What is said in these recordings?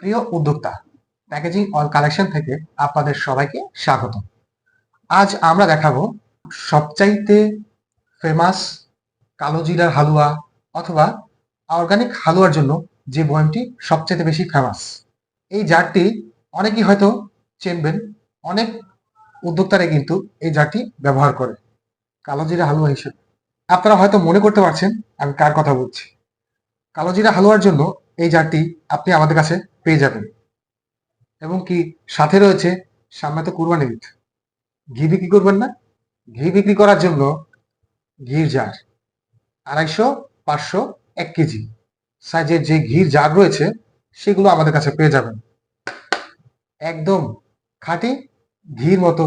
প্রিয় উদ্যোক্তা packaging all collection থেকে আপনাদের সবাইকে স্বাগত। আজ আমরা দেখাবো সবচাইতে ফেমাস কালো জিরার হালুয়া অথবা অর্গানিক হালুয়ার জন্য যে বয়ামটি সবচাইতে বেশি ফেমাস এই জারটি অনেকেই হয়তো চেনবেন, অনেক উদ্যোক্তারা কিন্তু এই জারটি ব্যবহার করে, কালো জিরা হালুয়া হিসেবে। আপনারা হয়তো মনে করতে পারছেন আমি কার কথা বলছি। কালো জিরা হালুয়ার জন্য এই জারটি আপনি আমাদের কাছে পেয়ে যাবেন। এবং কি সাথে রয়েছে সামনে তো কুরবানি ঈদ। ঘি বিক্রি করবেন না। ঘি বিক্রি করার জন্য ঘির জার আড়াইশো, পাঁচশো, এক কেজি সাইজের যে ঘির জার রয়েছে সেগুলো আমাদের কাছে পেয়ে যাবেন। একদম খাঁটি ঘির মতো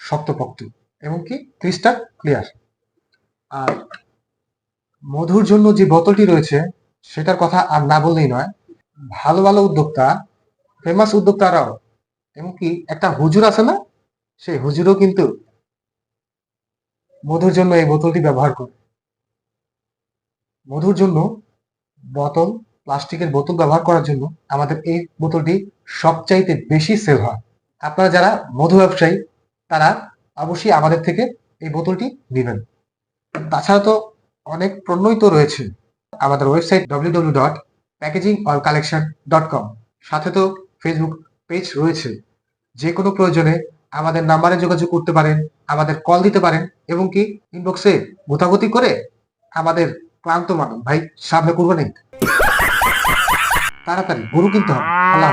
শক্তপোক্ত এবং কি ক্রিস্টাল ক্লিয়ার। আর মধুর জন্য যে বোতলটি রয়েছে সেটার কথা আর না বললেই নয় ভালো ভালো উদ্যোক্তা ফেমাস উদ্যোক্তারাও, এমনকি একটা হুজুর আছে না, সেই হুজুরও কিন্তু মধুর জন্য এই বোতলটি ব্যবহার করে। মধুর জন্য বোতল, প্লাস্টিকের বোতল ব্যবহার করার জন্য আমাদের এই বোতলটি সবচাইতে বেশি সেল হয়। আপনারা যারা মধু ব্যবসায়ী, তারা অবশ্যই আমাদের থেকে এই বোতলটি নেবেন। তাছাড়া তো অনেক পণ্যই তো রয়েছে। আমাদের website W W dot packaging all collection dot com সাথে তো ফেসবুক পেজ রয়েছে। যে কোনো প্রয়োজনে আমাদের নাম্বারে যোগাযোগ করতে পারেন, আমাদের কল দিতে পারেন এবং কি ইনবক্সে গোতাগতি করে আমাদের ক্লান্ত মানুষ, ভাই, সামনে করবেন তাড়াতাড়ি, গরু কিনতে হবে। আল্লাহ